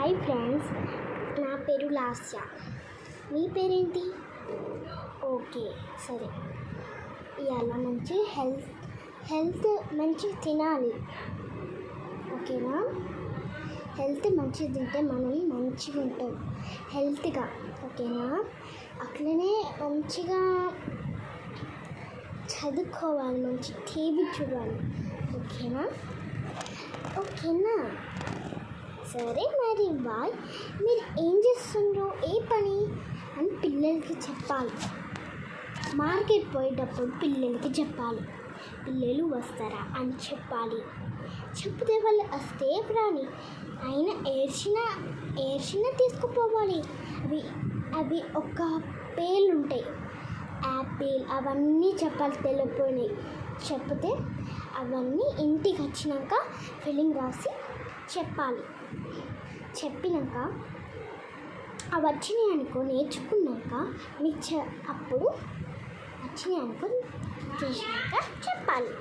Hi friends నా పేరు లాస్య. మీ పేరేంటి? ఓకే సరే. ఇవాళ మంచి హెల్త్ హెల్త్ మంచి తినాలి. ఓకేనా? హెల్త్ మంచిగా తింటే మనం మంచిగా ఉంటాం. హెల్త్గా ఓకేనా? అట్లనే మంచిగా చదువుకోవాలి మంచి టీవీ చూడాలి. ఓకేనా? ఓకేనా? సరే మరి బాయ్ మీరు ఏం చేస్తుండ్రో? ఏ పని? అని పిల్లలకి చెప్పాలి. మార్కెట్ పోయేటప్పుడు పిల్లలకి చెప్పాలి. పిల్లలు వస్తారా అని చెప్పాలి. చెప్తే వాళ్ళు వస్తే రాని. అయినా ఏడ్చిన ఏడ్చిన తీసుకుపోవాలి. అవి అవి ఒక పేర్లు ఉంటాయి. యాపిల్ అవన్నీ చెప్పాలి తెలియపోయినాయి చెప్తే అవన్నీ ఇంటికి వచ్చినాక ఫిల్లింగ్ రాసి చెప్పాలి. చెప్పినాక అవి వచ్చినాయి అనుకో నేర్చుకున్నాక మీకు చె అప్పుడు వచ్చినాయి అనుకో చేసినాక చెప్పాలి.